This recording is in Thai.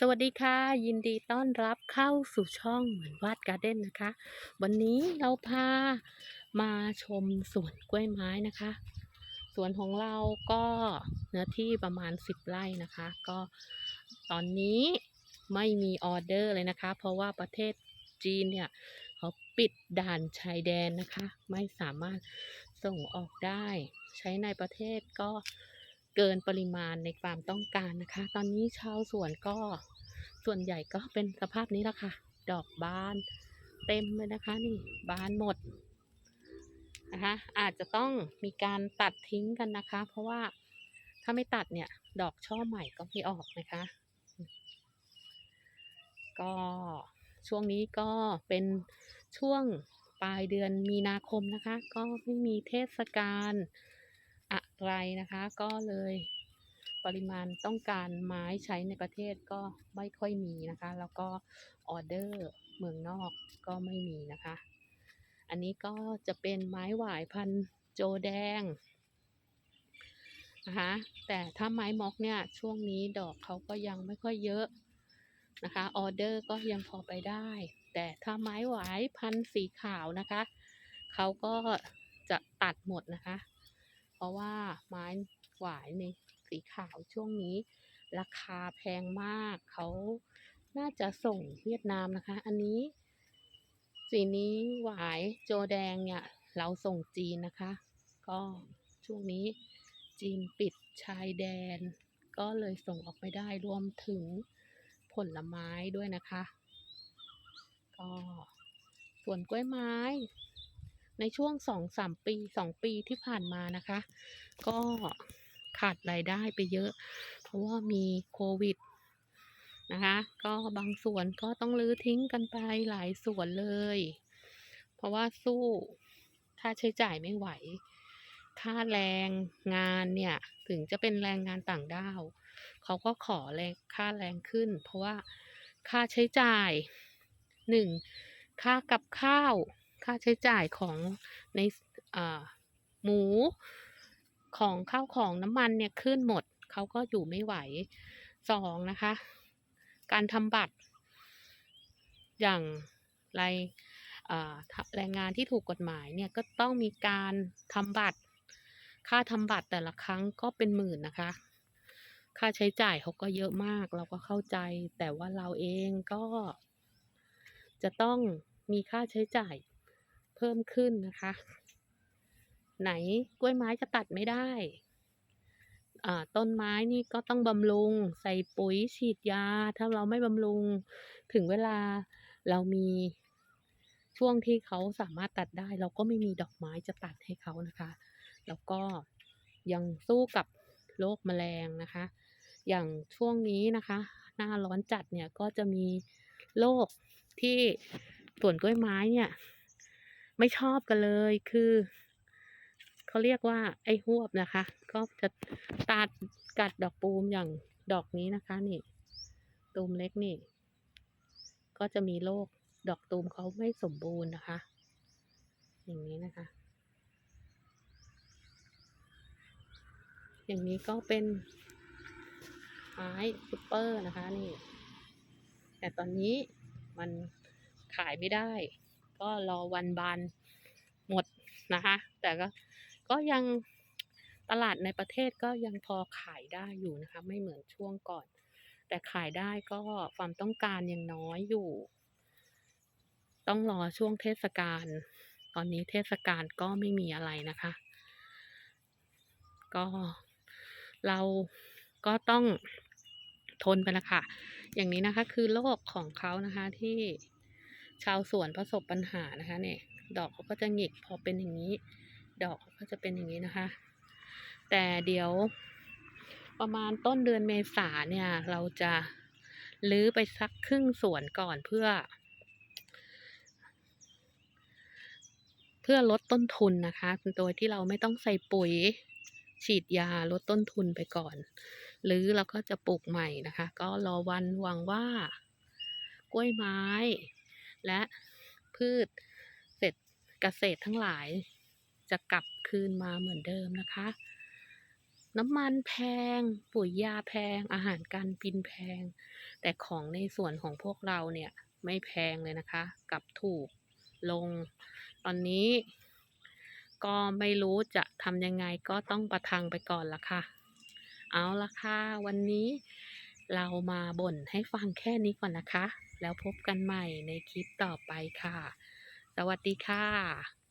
สวัสดีค่ะ ยินดีต้อนรับเข้าสู่ช่องเหมือนวาดการ์เด้นนะคะ วันนี้เราพามาชมสวนกล้วยไม้นะคะ สวนของเราก็เนื้อที่ประมาณ 10 ไร่นะคะ ก็ตอนนี้ไม่มีออเดอร์เลยนะคะ เพราะว่าประเทศจีนเนี่ยเขาปิดด่านชายแดนนะคะ ไม่สามารถส่งออกได้ ใช้ในประเทศก็ เกินปริมาณในความต้องการนะคะ ตอนนี้ชาวสวนก็ส่วนใหญ่ก็เป็นสภาพนี้ละค่ะ ดอกบานเต็มเลยนะคะ นี่บานหมดนะคะอาจจะต้องมีการตัดทิ้งกันนะคะ เพราะว่าถ้าไม่ตัดเนี่ย ดอกช่อใหม่ก็ไม่ออกนะคะ ก็ช่วงนี้ก็เป็นช่วงปลายเดือนมีนาคมนะคะ ก็ไม่มีเทศกาล อะไรนะคะ ก็เลยปริมาณต้องการไม้ใช้ในประเทศก็ไม่ค่อยมีนะคะ แล้วก็ออเดอร์เมืองนอกก็ไม่มีนะคะ อันนี้ก็จะเป็นไม้หวายพันโจแดงนะคะแต่ถ้าไม้ม็อกเนี่ยช่วงนี้ดอกเขาก็ยังไม่ค่อยเยอะนะคะออเดอร์ก็ยังพอไปได้ แต่ถ้าไม้หวายพันสีขาวนะคะ เขาก็จะตัดหมดนะคะ ราะว่าไม้หวายในสีขาวช่วงนี้ ราคาแพงมากเขาน่าจะส่งเวียดนามนะคะ อันนี้ สีนี้หวายโจแดงเนี่ย เราส่งจีนนะคะ ก็ช่วงนี้จีนปิดชายแดน ก็เลยส่งออกไม่ได้รวมถึงผลไม้ด้วยนะคะ ก็ส่วนกล้วยไม้ ในช่วงสองสามปีสองปีที่ผ่านมานะคะ ก็ขาดรายได้ไปเยอะ เพราะว่ามีโควิดนะคะ ก็บางส่วนก็ต้องรื้อทิ้งกันไปหลายส่วนเลย เพราะว่าสู้ค่าใช้จ่ายไม่ไหว ค่าแรงงานเนี่ยถึงจะเป็นแรงงานต่างด้าวเขาก็ขอแรงค่าแรงขึ้น เพราะว่าค่าใช้จ่ายหนึ่งค่ากับข้าว ค่าใช้จ่ายของในหมูของข้าวของน้ำมันเนี่ยขึ้นหมดเขาก็อยู่ไม่ไหวสองนะคะ การทำบัตร อย่างไรแรงงานที่ถูกกฎหมายเนี่ยก็ต้องมีการทำบัตร ค่าทำบัตรแต่ละครั้งก็เป็นหมื่นนะคะ ค่าใช้จ่ายเขาก็เยอะมากเราก็เข้าใจ แต่ว่าเราเองก็จะต้องมีค่าใช้จ่าย เพิ่มขึ้นนะคะ ไหนกล้วยไม้จะตัดไม่ได้ต้นไม้นี่ก็ต้องบำรุง ใส่ปุ๋ยฉีดยา ถ้าเราไม่บำรุง ถึงเวลาเรามีช่วงที่เขาสามารถตัดได้ เราก็ไม่มีดอกไม้จะตัดให้เขานะคะ แล้วก็ยังสู้กับโรคแมลงนะคะ อย่างช่วงนี้นะคะ หน้าร้อนจัดเนี่ยก็จะมีโรคที่สวนกล้วยไม้เนี่ย ไม่ชอบกันเลยคือเขาเรียกว่าไอ้หวบนะคะ ก็จะตัดกัดดอกปูมอย่างดอกนี้นะคะ นี่ ตูมเล็กนี่ ก็จะมีโรคดอกตูมเขาไม่สมบูรณ์นะคะ อย่างนี้นะคะ อย่างนี้ก็เป็นไม้ซุปเปอร์นะคะนี่ แต่ตอนนี้มันขายไม่ได้ ก็รอวันบานหมดนะคะ แต่ก็ก็ยังตลาดในประเทศก็ยังพอขายได้อยู่นะคะ ไม่เหมือนช่วงก่อน แต่ขายได้ก็ความต้องการยังน้อยอยู่ ต้องรอช่วงเทศกาล ตอนนี้เทศกาลก็ไม่มีอะไรนะคะ ก็เราก็ต้องทนไปนะค่ะ อย่างนี้นะคะคือโรคของเขานะคะที่ ชาวสวนประสบปัญหานะคะเนี่ยดอกเขาก็จะหงิกพอเป็นอย่างนี้ ดอกเขาก็จะเป็นอย่างนี้นะคะ แต่เดี๋ยวประมาณต้นเดือนเมษาเนี่ยเราจะลื้อไปสักครึ่งสวนก่อนเพื่อ เพื่อลดต้นทุนนะคะ โดยที่เราไม่ต้องใส่ปุ๋ยฉีดยาลดต้นทุนไปก่อน หรือเราก็จะปลูกใหม่นะคะ ก็รอวันหวังว่ากล้วยไม้ และพืชเสร็จเกษตรทั้งหลาย จะกลับคืนมาเหมือนเดิมนะคะ น้ำมันแพง ปุ๋ยยาแพง อาหารการกินแพง แต่ของในส่วนของพวกเราเนี่ยไม่แพงเลยนะคะ กลับถูกลง ตอนนี้ ก็ไม่รู้จะทำยังไงก็ต้องประทังไปก่อนละค่ะ เอาละค่ะ วันนี้ เรามาบ่นให้ฟังแค่นี้ก่อนนะคะ แล้วพบกันใหม่ในคลิปต่อไปค่ะ สวัสดีค่ะ